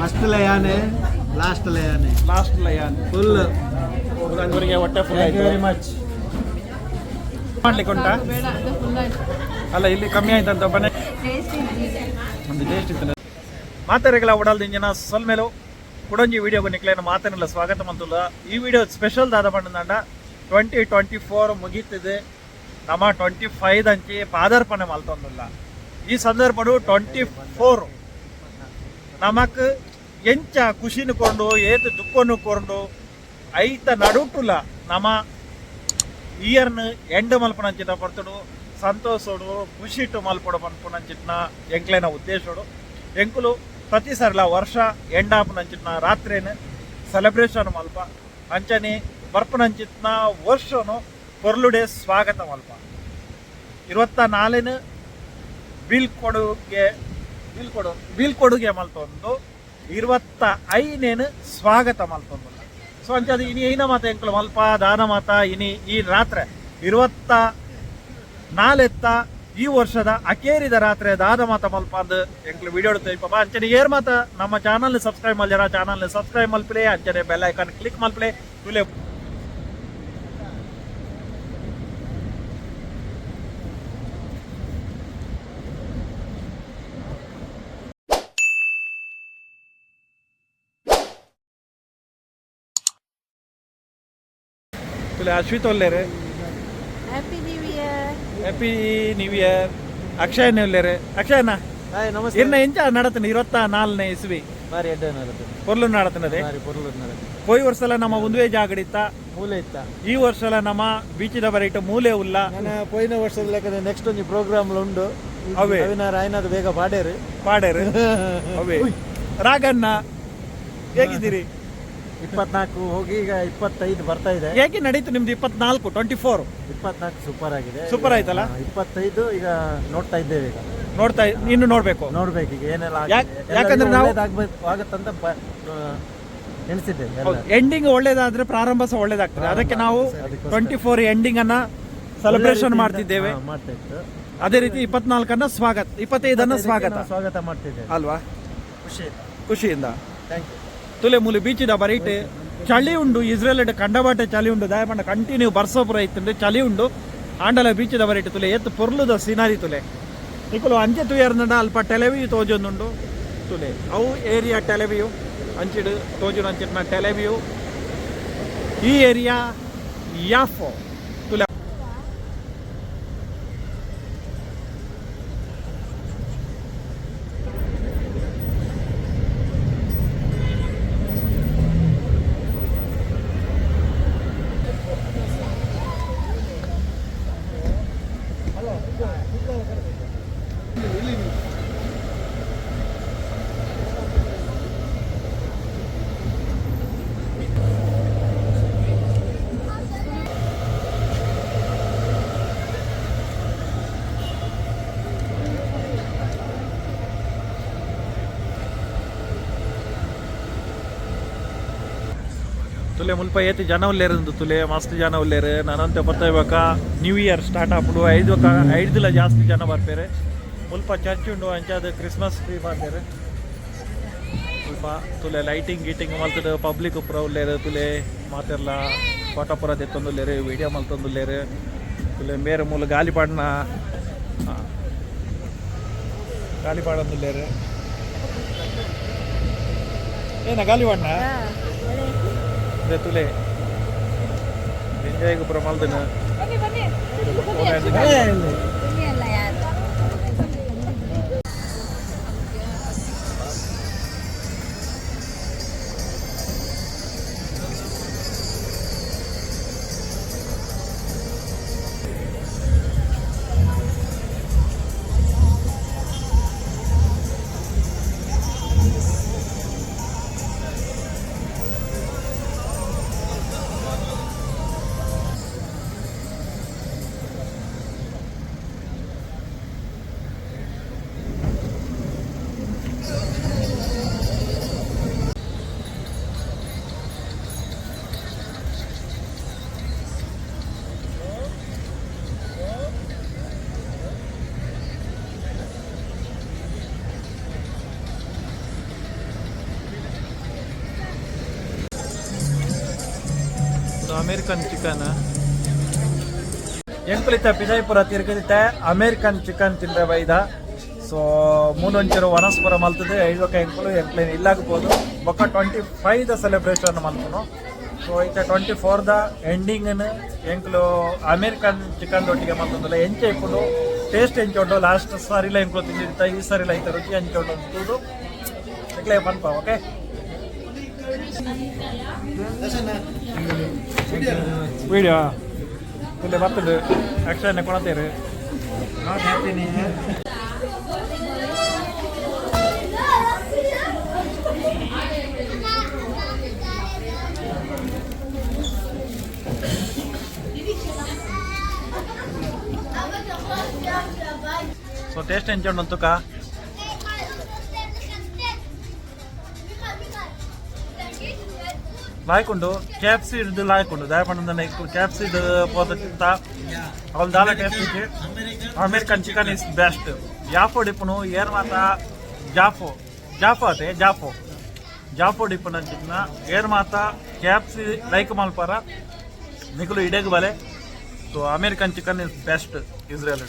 First ಲಯಾನೆ last ಲಯಾನೆ last ಲಯಾನ್ ಫುಲ್ ಇವರಿಗೆ ಹೊಟ್ಟೆ ಫುಲ್ ಆಯ್ತು. ವೆರಿ ಮಚ್ ಮಾಡ್ಲಿಕ್ಕೆ ಉಂಟಾ? ಬೇಡ ಅದು ಫುಲ್ ಆಯ್ತು. ಅಲ್ಲ ಇಲ್ಲಿ ಕಮ್ಮಿ ಆಯ್ತಂತ ಇದೆ ಒಂದು ಟೇಸ್ಟ್ ಇತ್ತು. ಮಾತಾರೆಗಳ ಉಡಲ್ದ ಇಂಜಿನ ಸೊಲ್ಮೇಲು. ಕುಡಂಜಿ ವಿಡಿಯೋಗೆ ನಿಕ್ಲೇನ ಮಾತನೆಲ್ಲ ಸ್ವಾಗತ ಮಂತುಲ್ಲ ಈ ವಿಡಿಯೋ ಸ್ಪೆಷಲ್ ದಾದ ಪಂಡ ಟ್ವೆಂಟಿ ಟ್ವೆಂಟಿ ಫೋರ್ ಮುಗೀತಿದೆ. ನಮ್ಮ ಟ್ವೆಂಟಿ ಫೈವ್ ಅಂಚಿ ಪಾದಾರ್ಪಣೆ ಮಲ್ತೊಂದಿಲ್ಲ. ಈ ಸಂದರ್ಭಡು ಟ್ವೆಂಟಿ ಫೋರ್ ನಮಕ್ ಎಂಚ ಖುಷಿನ ಕೊಂಡು ಏತ್ ದುಃಖನು ಕೊಂಡು ಐತ ನಡುಟುಲ ನಮ ಇಯರ್ನ ಎಂಡ್ ಮಲ್ಪನಂಚಿನ ಪಡ್ತಡು ಸಂತೋಷಡು ಮಲ್ಪಡು ಮಲ್ಪನಂಚಿನ ಎಂಕ್ಲೇನ ಉದ್ದೇಶಡು. ಎಂಕುಲು ಪ್ರತಿ ಸರ್ಲ ವರ್ಷ ಎಂಡಾಪನಂಚಿನ ರಾತ್ರಿನ ಸೆಲೆಬ್ರೇಷನ್ ಮಲ್ಪ. ಅಂಚನೆ ಬರ್ಪನಂಚಿನ ವರ್ಷನು ಪೊರ್ಲುಡೆ ಸ್ವಾಗತ ಮಲ್ಪ. ಇರುವತ್ತ ನಾಲಿನ ಬೀಳ್ಕೊಡುಗೆ ಬೀಳ್ಕೊಡು ಬೀಳ್ಕೊಡುಗೆ ಮಲ್ತೊಂದು ಇರುವತ್ತ ಐನೇನು ಸ್ವಾಗತ ಮಲ್ತೊಂದು ಸೊ ಅಂಚದು ಇನಿ ಐನ ಮಾತ ಎಂಕಲು ಮಲ್ಪ, ದಾನ ಮಾತ, ಇನಿ ಈ ರಾತ್ರೆ. ಇರುವತ್ತ ನಾಲೆತ್ತ ಈ ವರ್ಷದ ಅಕೇರಿದ ರಾತ್ರೆ ದಾದ ಮಾತ ಮಲ್ಪ ಅಂದು ಎಂಕ್ಲು ವಿಡಿಯೋ ಪಾಪ, ಅಂಚನೆ ಏರ್ ಮಾತ ನಮ್ಮ ಚಾನಲ್ ಸಬ್ಸ್ಕ್ರೈಬ್ ಮಲ್ಜರ ಚಾನಲ್ ಸಬ್ಸ್ಕ್ರೈಬ್ ಮಲ್ಪಲೆ, ಅಂಚನೆ ಬೆಲ್ ಐಕಾನ್ ಕ್ಲಿಕ್ ಮಲ್ಪಲೆ, ತುಲೆ ತುಲೆ Ashwith ಒಲ್ಲೇರೆ happy new year happy new year Akshay ಒಲ್ಲೇರು ಅಕ್ಷಯನ? ಹಾಯ್ ನಮಸ್ತೆ. ಇನ್ನ ಎಂಚ ನಡತನ ಇವತ್ತ ನಾಲ್ನೇ ಇಸ್ವಿ? ಬಾರಿ ಎಡ್ಡೆ ನಡತನ ಪೊರ್ಲು ನಡತನದೆ ಬಾರಿ ಪೊರ್ಲು ನಡತನ ಹೋಯ್ ವರ್ಷಲ ನಮ್ಮ ಒಂದುವೇ ಜಾಗಡಿತ್ತ ಮೂಲೆ ಇತ್ತ. ಈ ವರ್ಷಲ ನಮ್ಮ ಬೀಚಿದ ಬರೈಟ ಮೂಲೆ ಉಲ್ಲ? ನಾನು ಪೋಯಿನ ವರ್ಷದ ಲೆಕ್ಕದ ನೆಕ್ಸ್ಟ್ ಒಂದು ಪ್ರೋಗ್ರಾಮ್ ಉಂಡು. ಅವೇ. ಅವಿನಾರ ಆಯ್ನದು ಬೇಗ ಪಾಡೇರು ಪಾಡೇರು ಅವೇ. ರಾಗಣ್ಣ ಹೇಗಿದ್ದೀರಿ? ಇಪ್ಪತ್ನಾಲ್ಕು ಹೋಗಿ ಈಗ ಇಪ್ಪತ್ತೈದು ಬರ್ತಾ ಇದೆ. ಹೇಗೆ ನಡೀತು ನಿಮ್ದು ಇಪ್ಪತ್ನಾಲ್ಕು ಟ್ವೆಂಟಿ ಫೋರ್ ಇಪ್ಪತ್ನಾಲ್ಕು ಸೂಪರ್ ಆಗಿದೆ. ಸೂಪರ್ ಆಯ್ತಲ್ಲ? ಇಪ್ಪತ್ತೈದು ಈಗ ನೋಡ್ತಾ ಇದ್ದೇವೆ ಈಗ. ನೋಡ್ತಾ ಇನ್ನು ನೋಡ್ಬೇಕು. ನೋಡ್ಬೇಕು ಈಗ ಏನೆಲ್ಲ ಯಾಕ್- ಯಾಕಂದ್ರೆ ನಾವು- ಆಗತ್ತಂತ ಬ- ಆ, ಎಣಿಸಿದ್ದೇವೆ ಎಲ್ಲ. ಎಂಡಿಂಗ್ ಒಳ್ಳೇದಾದ್ರೆ ಪ್ರಾರಂಭ ಸಹ ಒಳ್ಳೇದಾಗ್ತದೆ. ಅದಕ್ಕೆ ನಾವು ಅದಕ್ಕೋಸ್ಕರ. ಟ್ವೆಂಟಿ ಫೋರ್ ಎಂಡಿಂಗ್ ಅನ್ನ ಸೆಲೆಬ್ರೇಷನ್ ಒಳ್ಳೆ ಮಾಡ್ತಿದ್ದೇವೆ. ಹಾ, ಮಾಡ್ತಾ ಇತ್ತು ಅದೇ ರೀತಿ ಇಪ್ಪತ್ನಾಲ್ಕನ್ನ ಸ್ವಾಗತ ಇಪ್ಪತ್ತೈದನ್ನ ಸ್ವಾಗತ. ಸ್ವಾಗತ ಮಾಡ್ತಿದ್ದೇವೆ. ಅಲ್ವಾ? ಖುಷಿ. ಖುಷಿಯಿಂದ. ಥ್ಯಾಂಕ್ ಯು ತುಲೆ ಮೂಲೆ ಬೀಚಿದ ಬರೀಟ್, ಚಳಿ ಉಂಡು ಇಸ್ರೇಲ್ ಕಂಡಬಾಟೆ ಚಳಿ ಉಂಡು ದಾಯಪಂಡ ಕಂಟಿನ್ಯೂ ಬರ್ಸೋಪುರ ಇತ್ತುಂಡು, ಚಳಿ ಉಂಡು. ಆಂಡಲ ಬೀಚಿದ ಬರೀಟ್ ತುಲೆ, ಎತ್ತು ಪೊರ್ಲುದ ಸಿನಾರಿ ತುಲೆ. ಇಕುಲು ಅಂಚೆ ತುಯರ್ನಡ ಅಲ್ಪ ಟೆಲೆವಿಯು ತೋಜೊಂದುಂಡು ತುಲೆ. ಅವು ಏರಿಯಾ ಟೆಲೆವಿಯು, ಅಂಚಿಡು ತೋಜುನ ಅಂಚಿಟ್ನ ಟೆಲೆವಿಯು. ಈ ಏರಿಯಾ ಯಾಫೋ ತುಲೆ ತುಲೆ ಮುಲ್ಪ ಏತಿ ಜನ ಉಲ್ಲೇರಂದು ತುಲೆ ಮಸ್ತ್ ಜನ ಉಲ್ಲೇರು ನಾನಂತ ಬರ್ತಾಯಿವಾಗ ನ್ಯೂ ಇಯರ್ ಸ್ಟಾರ್ಟ್ ಆಗ್ಬಿಡು. ಐದು ಐದು ದಿನ ಜಾಸ್ತಿ ಜನ ಬರ್ಪೇರೆ ಮುಲ್ಪ ಚರ್ಚ್ ಉಂಡು ಅಂಚಾದ ಕ್ರಿಸ್ಮಸ್ ಟ್ರೀ ಬರ್ತಾರೆ ಮುಲ್ಪ ತುಲೆ ಲೈಟಿಂಗ್ ಗೀಟಿಂಗ್ ಮಲ್ತದ. ಪಬ್ಲಿಕ್ ಪುರ ಉಲ್ಲೇರು ತುಲೆ ಮಾತೆಲ್ಲ ಫೋಟೋ ಪುರ ತೆತ್ತೊಂದುಲ್ಲೇರು ವಿಡಿಯೋ ಮಲ್ತೊಂದುಲ್ಲೇರು. ತುಲೆ ಬೇರೆ ಮೂಲ ಗಾಲಿಪಾಡ್ನ ಗಾಲಿಪಾಡೊಂದುಲ್ಲೇರು ಏನ ಗಾಲಿಪಾಡ್ನ ಅದೇ ತುಲೆ ಎಂಜಾಯ್ ಅಮೇರಿಕನ್ ಚಿಕನ್. ಎಂಕುಲಿತ ಪಿಜಾಯ್ಪುರ ತಿರುಗಿತ ಅಮೇರಿಕನ್ ಚಿಕನ್ ತಿಂದ್ರೆ ಬೈದ ಸೊ ಮೂನೊಂಚೂರು ವನಸ್ಪುರ ಮಲ್ತದೆ, ಐದಕ್ಕೆ ಎಂಕುಲು ಎಂಕ್ಲೇನು ಇಲ್ಲಾಗಬಹುದು ಬೊಕ್ಕ ಟ್ವೆಂಟಿ ಫೈವ್ ದ ಸೆಲೆಬ್ರೇಷನ್ ಮಲ್ತನು. ಸೊ ಇತ್ತ ಟ್ವೆಂಟಿ ಫೋರ್ ದ ಎಂಡಿಂಗ್ ಎಂಕ್ಲು ಅಮೇರಿಕನ್ ಚಿಕನ್ ಒಟ್ಟಿಗೆ ಮಲ್ತದಲ್ಲ, ಎಂಚೆ ಇಪ್ಪುಡು ಟೇಸ್ಟ್ ಉಂಟು. ಲಾಸ್ಟ್ ಸಾರಿಲ್ಲ ಎಂಕ್ಲು ತಿಂದಿರ್ತ ಈ ಸಾರಿಲ್ಲ ಐತೆ, ರುಚಿ ಉಂಟು ಅಂತುದು ಎಂಕ್ಲೆ ಪನ್ಪ ಓಕೆ ವಿಡಿಯೋ ಇಲ್ಲಿ ಬರ್ತದೆ ಅಕ್ಷರನೇ ಕೊಡತೀರಿ ನಾಟ್ ಹ್ಯಾಪಿ ನೀ ಸೊ ಟೇಸ್ಟ್ ಲಾಯ್ಕೊಂಡು ಕ್ಯಾಪ್ಸಿ ಹಿಡಿದು ಲಾಯ್ಕೊಂಡು ದಯಪಂಡ ಕ್ಯಾಪ್ಸಿ ಪೋದ ತಿಂತ ಅವ್ಳ ದಾಲ ಟೇಸ್ಟ್ ಇತ್ತು ಅಮೇರಿಕನ್ ಚಿಕನ್ ಇಸ್ ಬೆಸ್ಟ್ ಜಾಫೋ ಡಿಪ್ಪನು ಏರ್ ಮಾತ ಜಾಫೋ ಜಾಫೋ ಅತೆ ಜಾಫೋ ಜಾಫೋ ಡಿಪ್ಪನ ಚಿಕನ ಏರ್ ಮಾತ ಕ್ಯಾಪ್ಸಿ ಲೈಕ್ ಮಾಲ್ಪಾರ ನಿಗಲು ಇಡೆಗ್ ಬಲೆ. So American chicken is best Israel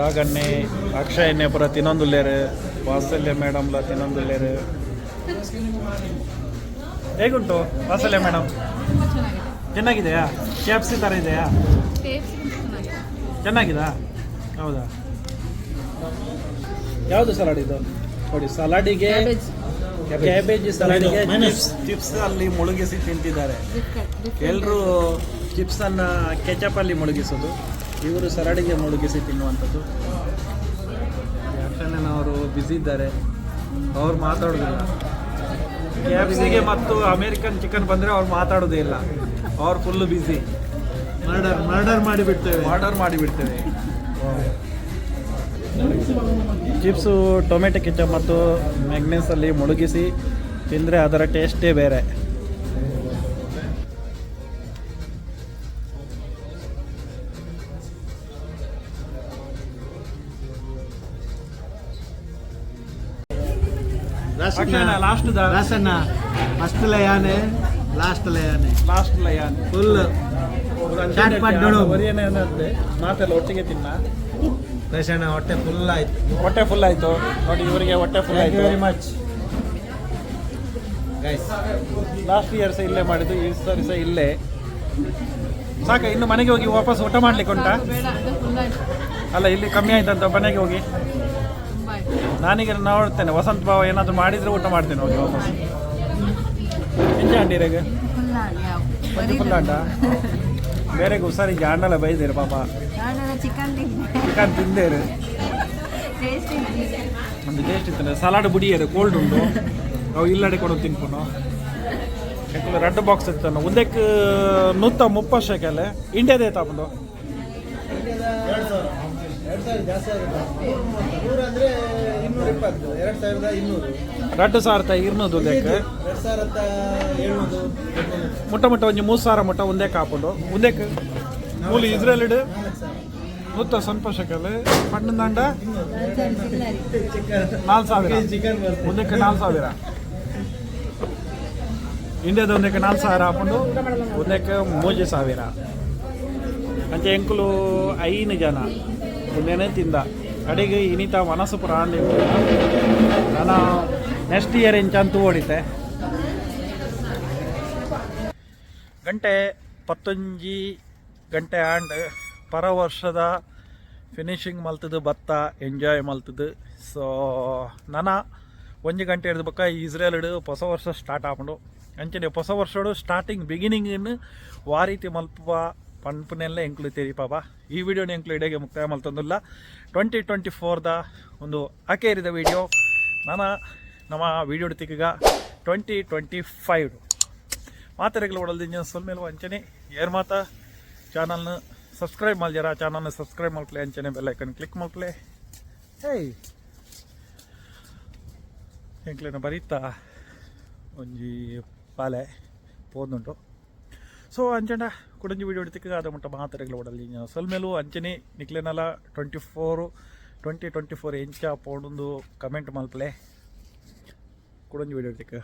ರಾಗಣ್ಣೆ ಅಕ್ಷಯಣ್ಣೆ ಪುರ ತಿನ್ನೊಂದುಲ್ಲೇರು ವಾತ್ಸಲ್ಯ ಮೇಡಮ್ಲ ತಿನ್ನೊಂದುಲ್ಲೇರು ಹೇಗುಂಟು ವಾಸಲ್ಯ ಮೇಡಮ್? ಚೆನ್ನಾಗಿದೆಯಾ? ಕೆ ಎಫ್ ಸಿ ಥರ ಇದೆಯಾ? ಚೆನ್ನಾಗಿದಾ? ಹೌದಾ? ಯಾವುದು ಸಲಾಡ್ ಇದು? ನೋಡಿ ಸಲಾಡಿಗೆ ಕ್ಯಾಬೇಜ್ ಸಲಾಡಿಗೆ ಚಿಪ್ಸ್ ಅಲ್ಲಿ ಮುಳುಗಿಸಿ ತಿಂತಿದ್ದಾರೆ. ಎಲ್ಲರೂ ಚಿಪ್ಸನ್ನು ಕೆಚಪಲ್ಲಿ ಕೆಚಪ್ ಅಲ್ಲಿ ಮುಳುಗಿಸೋದು. ಇವರು ಸಲಾಡಿಗೆ ಮುಳುಗಿಸಿ ತಿನ್ನುವಂಥದ್ದು. ಬ್ಯುಸಿ ಇದ್ದಾರೆ. ಅವ್ರು ಮಾತಾಡೋದಿಲ್ಲ. ಕೆ ಎಫ್ ಸಿಗೆ ಮತ್ತು ಅಮೇರಿಕನ್ ಚಿಕನ್ ಬಂದರೆ ಅವ್ರು ಮಾತಾಡೋದೇ ಇಲ್ಲ. ಅವ್ರು ಫುಲ್ಲು ಬ್ಯುಸಿ ಮರ್ಡರ್ ಮರ್ಡರ್ ಮಾಡಿಬಿಡ್ತೇವೆ ಆರ್ಡರ್ ಮಾಡಿಬಿಡ್ತೇವೆ ಚಿಪ್ಸು ಟೊಮೆಟೊ ಕಿಚಪ್ ಮತ್ತು ಮೆಗ್ನೆಸಲ್ಲಿ ಮುಳುಗಿಸಿ ತಿಂದರೆ ಅದರ ಟೇಸ್ಟೇ ಬೇರೆ. ಲಾಸ್ಟ್ ರಾಸನ್ನ ಫಸ್ಟ್ ಲಯಾನೆ ಲಾಸ್ಟ್ ಲಯಾನೆ ಲಾಸ್ಟ್ ಲಯಾನೆ ಫುಲ್ ಶಾರ್ಟ್ ಪಾಟ್ ನೋಡು. ಮಾತೆಲ್ಲ ಒಟ್ಟಿಗೆ ತಿನ್ನ. ರಸಣ್ಣ ಹೊಟ್ಟೆ ಫುಲ್ ಆಯ್ತು. ಹೊಟ್ಟೆ ಫುಲ್ ಆಯ್ತು. ನೋಡಿ ಇವರಿಗೆ ಹೊಟ್ಟೆ ಫುಲ್ ಆಯ್ತು. Very much guys last year ಸಹ ಇಲ್ಲೇ ಮಾಡಿದ್ದು ಈ ಸರಿ ಸಹ ಇಲ್ಲೇ. ಸಾಕ ಇನ್ನು ಮನೆಗೆ ಹೋಗಿ ವಾಪಸ್ ಊಟ ಮಾಡ್ಲಿಕ್ಕೆ ಉಂಟಾ? ಅಲ್ಲ ಇಲ್ಲಿ ಕಮ್ಮಿ ಆಯ್ತಂತ ಮನೆಗೆ ಹೋಗಿ. ನಾನೀಗ ನೋಡ್ತೇನೆ. ವಸಂತ ಭಾವ ಏನಾದ್ರು ಮಾಡಿದ್ರೆ ಊಟ ಮಾಡ್ತೇನೆ ಹೋಗಿ ವಾಪಸ್. ಅಂಡಿರಾಗ ಆಟ ಬೇರೆಗೆ ಹುಷಾರಿಗೆ ಅಂಡಲ ಬೈದೇರು ಪಾಪ. ಚಿಕನ್ ತಿಂದೇರು. ಒಂದು ಟೇಸ್ಟ್ ಇತ್ತು. ಸಲಾಡ್ ಬುಡಿಯರು ಕೋಲ್ಡ್ ಉಂಟು. ನಾವು ಇಲ್ಲಡೆ ಕೊಡೋ ತಿನ್ಕೊಂಡು. ಯಾಕಂದ್ರೆ ರೆಡ್ ಬಾಕ್ಸ್ ಇತ್ತು ಉದ್ದಕ್ಕೆ ನೂತ ಮುಪ್ಪ ಶೇಕಲೆ. ಇಂಡಿಯಾದೇ ತಗೊಂಡು ಎರಡು ಸಾವಿರ ಎರಡು ಸಾವಿರ ಜಾಸ್ತಿ ಆಗುತ್ತೆ. ನೂರು ಅಂದರೆ ಇನ್ನೂರ ಇಪ್ಪತ್ತು ಎರಡು ಸಾವಿರದ ಇನ್ನೂರು. ರೆಡ್ ಸಾವಿರದ ಇರ್ನೂದು ಉದ್ದಕ್ಕೆ ಎರಡು ಸಾವಿರದ ಏಳ್ನೂರು ಎಂಟ್ನೂರು. ಮುಟ್ಟ ಮುಟ್ಟ ಒಂಜಿ ಮೂರು ಸಾವಿರ ಮುಟ್ಟ ಒಂದೇ ಕಾಪುಂಡು ಒಂದೇ ಮೂಲಿ ಇಸ್ರೇಲ್ ಮುತ್ತ ಸಂತೋಷಕಲ್ಲಿ ದಂಡ? ನಾಲ್ಕು ಸಾವಿರ. ಒಂದಕ್ಕೆ ನಾಲ್ಕು ಸಾವಿರ. ಇಂಡಿಯಾದ ಒಂದಕ್ಕೆ ನಾಲ್ಕು ಸಾವಿರ ಹಾಕೊಂಡು ಒಂದಕ್ಕೆ ಮೂಜಿ ಸಾವಿರ. ಅಂಚೆ ಎಂಕುಲು ಐನು ಜನ. ತಿಂದ ಕಡೆಗೆ ಇನಿತ ಮನಸ್ಸು ಪ್ರಾಣಿ ನಾನು ನೆಕ್ಸ್ಟ್ ಇಯರ್ ಇಂಚಂತೂ ಓಡಿತೆ ಗಂಟೆ ಪತ್ತೊಂಜಿ ಗಂಟೆ ಆಂಡ್ ಪರ ವರ್ಷದ ಫಿನಿಶಿಂಗ್ ಮಲ್ತುದು ಭತ್ತ ಎಂಜಾಯ್ ಮಲ್ತುದು. ಸೊ ನನ್ನ ಒಂದು ಗಂಟೆ ಹಿಡಿದು ಬಕ್ಕ ಇಸ್ರೇಲ್ ಹಿಡಿದು ಹೊಸ ವರ್ಷ ಸ್ಟಾರ್ಟ್ ಆಪುಂಡು. ಅಂಚನೆ ಹೊಸ ವರ್ಷಡು ಸ್ಟಾರ್ಟಿಂಗ್ ಬಿಗಿನಿಂಗ್ ವಾ ರೀತಿ ಮಲ್ಪ ಪಂಪನೆಲ್ಲ ಇಂಕ್ಲೂಡ್ ತೆರಿ ಪಾಪ. ಈ ವಿಡಿಯೋನ ಎಂಕ್ಲು ಇಡೆಗೆ ಮುಕ್ತಾಯ ಮಲ್ತಂದಿಲ್ಲ ಟ್ವೆಂಟಿ ಟ್ವೆಂಟಿ ಫೋರ್ದ ಒಂದು ಅಕೇರಿದ ವಿಡಿಯೋ. ನಾನು ನಮ್ಮ ವಿಡಿಯೋ ತಿಕ್ಕಗ ಟ್ವೆಂಟಿ ಟ್ವೆಂಟಿ ಫೈವ್ ಮಾತಾರೆಗಳು ಒಡಲ್ದಿಂದ ಸ್ವಲ್ಪ ಮೇಲೆ ಅಂಚನೆ ಏರ್ ಮಾತ ಚಾನಲ್ನ ಸಬ್ಸ್ಕ್ರೈಬ್ ಮಾಡ್ಯಾರ ಚಾನಲ್ನ ಸಬ್ಸ್ಕ್ರೈಬ್ ಮಾಡ್ಕೊಳ್ಳಿ ಅಂಚನೆ ಬೆಲ್ಲೈಕನ್ ಕ್ಲಿಕ್ ಮಾಡ್ಕೊಳ್ಳಿ ಹೇಯ್. ಎಂಕ್ಲೇನ ಬರೀತಾ? ಒಂಜಿ ಪಾಲೆ. ಪೋದುಂಟು ಸೊ ಅಂಚಂಡ ಕುಡಂಜಿ ವಿಡಿಯೋ ಹಿಡಿತಿಕ್ಕ ಅದ ಮುಟ್ಟ ಮಾತಾರೆಗಳು ಒಡಲ್ಲಿ ಸ್ವಲ್ಪ ಮೇಲೂ ಅಂಚನೆ ನಿಕ್ಲೇನಲ್ಲ twenty four twenty twenty four ಎಂಚ ಪೋಡೊಂದು ಕಮೆಂಟ್ ಮಲ್ಪಲೆ. ಕುಡಂಜಿ ವಿಡಿಯೋ ಹಿಡಿತಿಕ್ಕ